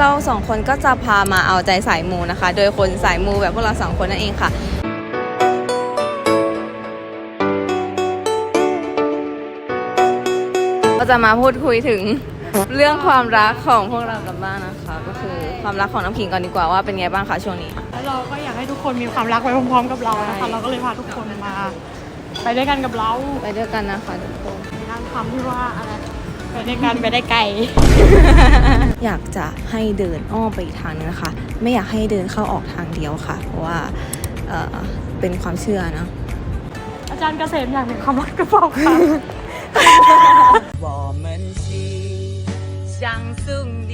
เราสองคนก็จะพามาเอาใจสายมูนะคะ โดยคนสายมูแบบพวกเราสองคนนั่นเองค่ะ ก็จะมาพูดคุยถึงเรื่องความรักของพวกเรากันบ้างนะคะ ก็คือความรักของน้ำขิงก่อนดีกว่าว่าเป็นไงบ้างคะช่วงนี้ แล้วเราก็อยากให้ทุกคนมีความรักไปพร้อมๆกับเรานะใช่คะ เราก็เลยพาทุกคนมา ไปด้วยกันกับเราไปด้วยกันนะคะทุกคนในคำที่ว่าอะไร ไปด้วยกันไปได้ไกล อยากจะให้เดินอ้อมไปอีกทางนึงนะคะ ไม่อยากให้เดินเข้าออกทางเดียวค่ะ เพราะว่าเอ่อเป็นความเชื่อเนอะ อาจารย์เกษมอยากมีความรักกับเราค่ะ 我们是相送灵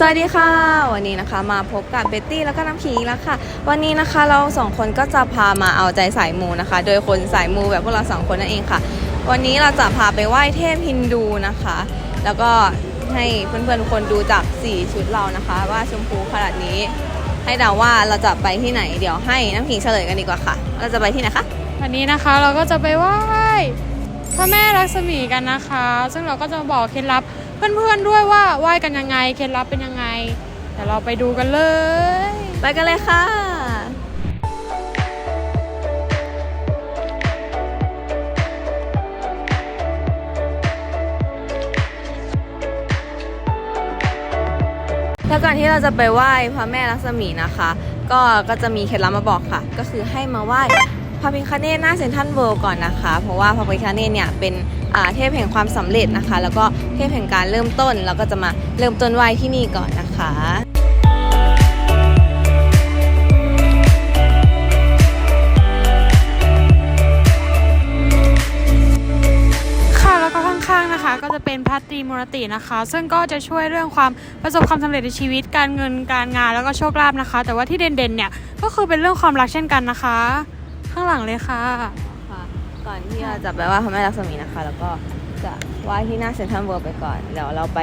สวัสดีค่ะ วันนี้นะคะมาพบกับเบตตี้แล้วก็น้ำขิงอีแล้วค่ะ วันนี้นะคะเราสองคนก็จะพามาเอาใจสายมูนะคะ โดยคนสายมูแบบพวกเราสองคนนั่นเองค่ะ วันนี้เราจะพาไปไหว้เทพฮินดูนะคะ แล้วก็ให้เพื่อนๆทุกคนดูจากสีชุดเรานะคะ ว่าชมพูขนาดนี้ ให้เดาว่าเราจะไปที่ไหนเดี๋ยวให้น้ำขิงเฉลยกันดีกว่าค่ะ เราจะไปที่ไหนคะวันนี้นะคะเราก็จะไปไหว้พระแม่ลักษมีกันนะคะ ซึ่งเราก็จะบอกเคล็ดลับ เพื่อนๆด้วยว่าไหว้กันยังไงเคล็ดลับเป็นยังไงเดี๋ยวเราไปดูกันเลย ไปกันเลยค่ะ แล้วก่อนที่เราจะไปไหว้พระแม่ลักษมีนะคะ ก็ก็จะมีเคล็ดลับมาบอกค่ะ ก็คือให้มาไหว้พระพิคเนตหน้าเซนทรัลเวิลด์ก่อนนะคะ เพราะว่าพระพิคเนตเนี่ยเป็น เทพแห่งความสำเร็จนะคะ แล้วก็เทพแห่งการเริ่มต้นเราก็จะมาเริ่มต้นไหว้ที่นี่ก่อนนะคะค่ะแล้วก็ข้างๆนะคะก็จะเป็นพระตรีมรตินะคะ ซึ่งก็จะช่วยเรื่องความประสบความสำเร็จในชีวิต การเงินการงานแล้วก็โชคลาภนะคะ แต่ว่าที่เด่นๆเนี่ยก็คือเป็นเรื่องความรักเช่นกันนะคะ ข้างหลังเลยค่ะ ก่อนที่เราจะไปไหว้พระแม่ลักษมีนะคะ แล้วก็จะไหว้ที่หน้าเซ็นทรัลเวิลด์ไปก่อน เดี๋ยวเราไป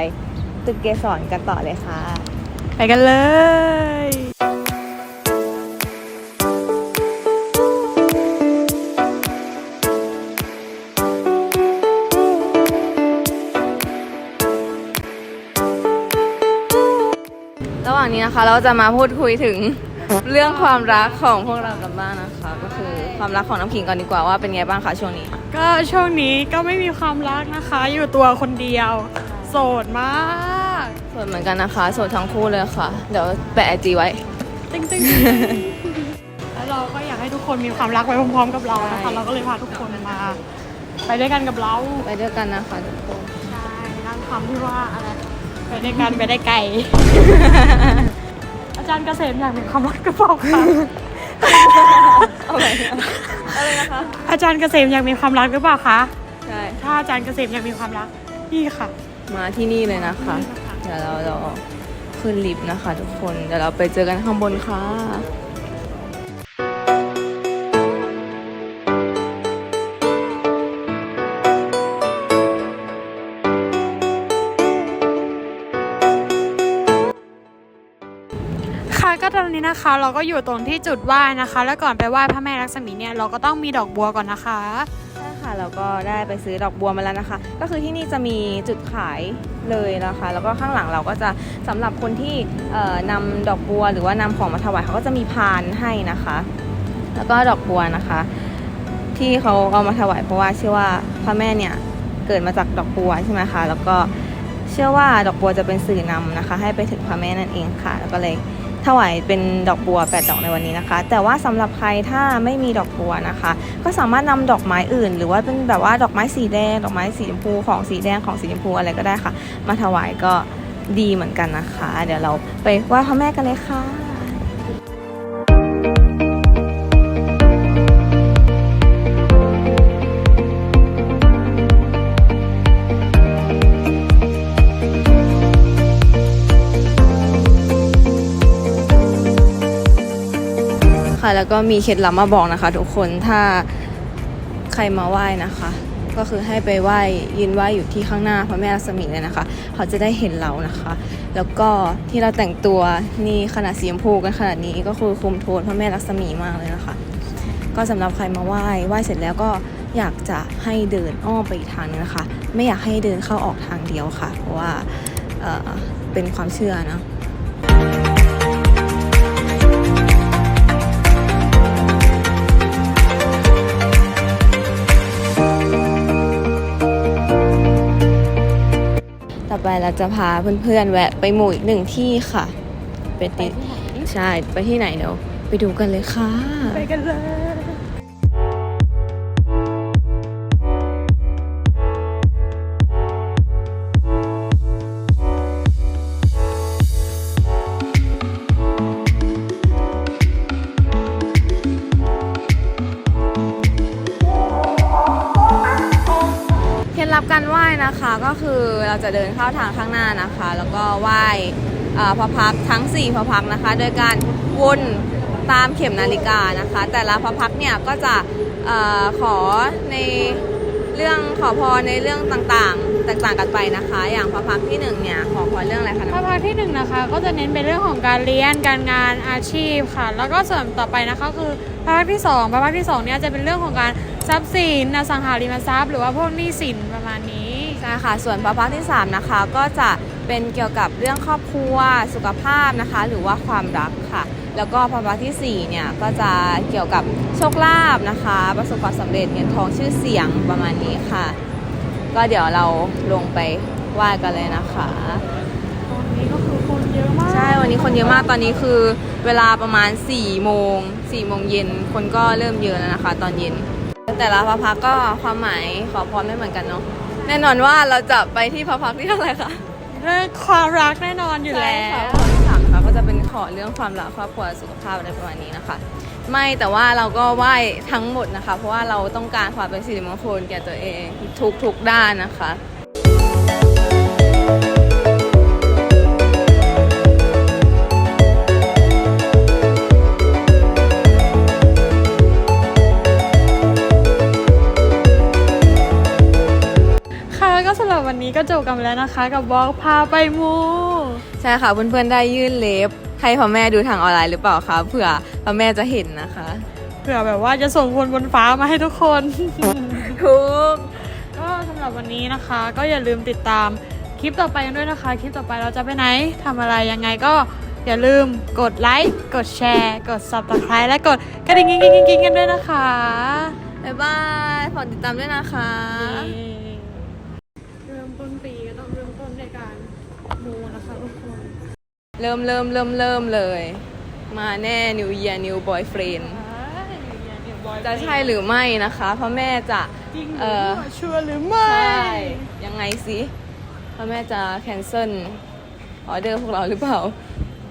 ตึกเกสรกันต่อเลยค่ะ ไปกันเลยระหว่างนี้นะคะเราจะมาพูดคุยถึง เรื่องความรักของพวกเรากันบ้างนะคะ ก็คือความรักของน้ำขิงก่อนดีกว่าว่าเป็นไงบ้างคะช่วงนี้ ก็ช่วงนี้ก็ไม่มีความรักนะคะ อยู่ตัวคนเดียว โสดมากสวยเหมือนกันนะคะโสดทั้งคู่เลยค่ะ เดี๋ยวแปะไอจีไว้ตึ้งตึ้งแล้วเราก็อยากให้ทุกคนมีความรักไปพร้อมๆกับเรานะใช่คะเราก็เลยพาทุกคนมา ไปด้วยกันกับเราไปด้วยกันนะคะทุกคนใช่นั่งคำที่ว่าอะไรไปด้วยกันไปได้ไกล อาจารย์เกษมอยากมีความรักกับเราค่ะเอาไปอะไรนะคะ อาจารย์เกษมอยากมีความรักหรือเปล่าคะ ใช่ ถ้าอาจารย์เกษมอยากมีความรักนี่ค่ะ มาที่นี่เลยนะคะ เดี๋ยวเราเราขึ้นลิฟต์นะคะ ทุกคน เดี๋ยวเราไปเจอกันข้างบนค่ะ นี้นะคะ เราก็อยู่ตรงที่จุดไหว้นะคะ แล้วก่อนไปไหว้พระแม่ลักษมีเนี่ยเราก็ต้องมีดอกบัวก่อนนะคะใช่ค่ะเราก็ได้ไปซื้อดอกบัวมาแล้วนะคะ ก็คือที่นี่จะมีจุดขายเลยนะคะ แล้วก็ข้างหลังเราก็จะสำหรับคนที่เอ่อนำดอกบัวหรือว่านำของมาถวายเขาก็จะมีพานให้นะคะ แล้วก็ดอกบัวนะคะ ที่เขาเอามาถวายเพราะว่าเชื่อว่าพระแม่เนี่ยเกิดมาจากดอกบัวใช่ไหมคะ แล้วก็เชื่อว่าดอกบัวจะเป็นสื่อนำนะคะ ให้ไปถึงพระแม่นั่นเองค่ะ แล้วก็เลย ถวายเป็นดอกบัวแปดดอกในวันนี้นะคะ แต่ว่าสำหรับใครถ้าไม่มีดอกบัวนะคะ ก็สามารถนำดอกไม้อื่น หรือว่าเป็นแบบว่าดอกไม้สีแดง ดอกไม้สีชมพูของสีแดงของสีชมพูอะไรก็ได้ค่ะ มาถวายก็ดีเหมือนกันนะคะ เดี๋ยวเราไปไหว้พระแม่กันเลยค่ะ แล้วก็มีเคล็ดลับมาบอกนะคะ ทุกคนถ้าใครมาไหว้นะคะ ก็คือให้ไปไหว้ยืนไหว้อยู่ที่ข้างหน้าพระแม่ลักษมีเลยนะคะ เขาจะได้เห็นเรานะคะ แล้วก็ที่เราแต่งตัวนี่ขนาดสีชมพูกันขนาดนี้ก็คือคุมโทนพระแม่ลักษมีมากเลยนะคะ ก็สำหรับใครมาไหว้ไหว้เสร็จแล้วก็อยากจะให้เดินอ้อมไปอีกทางนึงนะคะ ไม่อยากให้เดินเข้าออกทางเดียวค่ะ เพราะว่าเออเป็นความเชื่อนะ ไปเราจะพาเพื่อนๆแวะไปหมู่อีกหนึ่งที่ค่ะ เป็นที่ใช่ ไปที่ไหนเดี๋ยวไปดูกันเลยค่ะ ไปกันเลย เคล็ดลับการไหว้นะคะก็คือเราจะเดินเข้าทางข้างหน้านะคะ แล้วก็ไหว้พระพักทั้ง 4 พระพักนะคะ โดยการวนตามเข็มนาฬิกานะคะ แต่ละพระพักเนี่ยก็จะอขอในเรื่องขอพรในเรื่องต่างๆ แตกต่างกันไปนะคะ อย่างพระพักที่หนึ่งเนี่ยขอพรเรื่องอะไรคะพระพักที่หนึ่งนะคะ ก็จะเน้นเป็นเรื่องของการเรียนการงานอาชีพค่ะ แล้วก็ส่วนต่อไปนะคะคือพระพักที่สองพระพักที่สองเนี่ยจะเป็นเรื่องของการ ทรัพย์สินอสังหาริมทรัพย์ หรือว่าพวกหนี้สินประมาณนี้ ใช่ค่ะ ส่วนพระพักตร์ที่สามนะคะ ก็จะเป็นเกี่ยวกับเรื่องครอบครัวสุขภาพนะคะ หรือว่าความรักค่ะ แล้วก็พระพักตร์ที่สี่เนี่ยก็จะเกี่ยวกับโชคลาภนะคะ ประสบความสำเร็จเงินทองชื่อเสียงประมาณนี้ค่ะ ก็เดี๋ยวเราลงไปไหว้กันเลยนะคะตอนนี้ก็คือคนเยอะมากใช่วันนี้คนเยอะมากตอนนี้คือเวลาประมาณ4โมง4โมงเย็นคนก็เริ่มเยอะแล้วนะคะ ตอนเย็น แต่ละพระพักตร์ก็ความหมายขอพรไม่เหมือนกันเนาะแน่นอนว่าเราจะไปที่พระพักตร์ที่เท่าไหร่คะเรื่องความรักแน่นอนอยู่ใช่แล้ค่ะวข้อที่สามนะคะก็จะเป็นขอเรื่องความรักครอบครัวสุขภาพอะไรประมาณนี้นะคะ ไม่แต่ว่าเราก็ไหว้ทั้งหมดนะคะ เพราะว่าเราต้องการความเป็นสิริมงคลแก่ตัวเองทุกทุกๆด้านนะคะค่ะ นไปแล้วนะคะกับบล็อกพาไปมูใช่ค่ะเพื่อนๆได้ยื่นเล็บให้พ่อแม่ดูทางออนไลน์หรือเปล่าคะเผื่อพ่อแม่จะเห็นนะคะเผื่อแบบว่าจะส่งคนบนฟ้ามาให้ทุกคนทุกก็สำหรับวันนี้นะคะ ก็อย่าลืมติดตามคลิปต่อไปกันด้วยนะคะ คลิปต่อไปเราจะไปไหนทำอะไรยังไงก็อย่าลืมกดไลค์ กดแชร์ กด subscribe และกดกระดิ่งกิ๊งกิ๊งกิ๊งกันด้วยนะคะ บ๊ายบายฝากติดตามด้วยนะคะ เริ่มต้นปีก็ต้องเริ่มต้นในการมูนะคะทุกคน เริ่มเริ่มเริ่มเริ่มเลย มาแน่ New Year New Boyfriend จะใช่หรือไม่นะคะ เพราะแม่จะจริงหเอรืออเปล่าชัวร์หรือไม่ใช่ยังไงสิพ่อแม่จะแคนเซิลออเดอร์พวกเราหรือเปล่า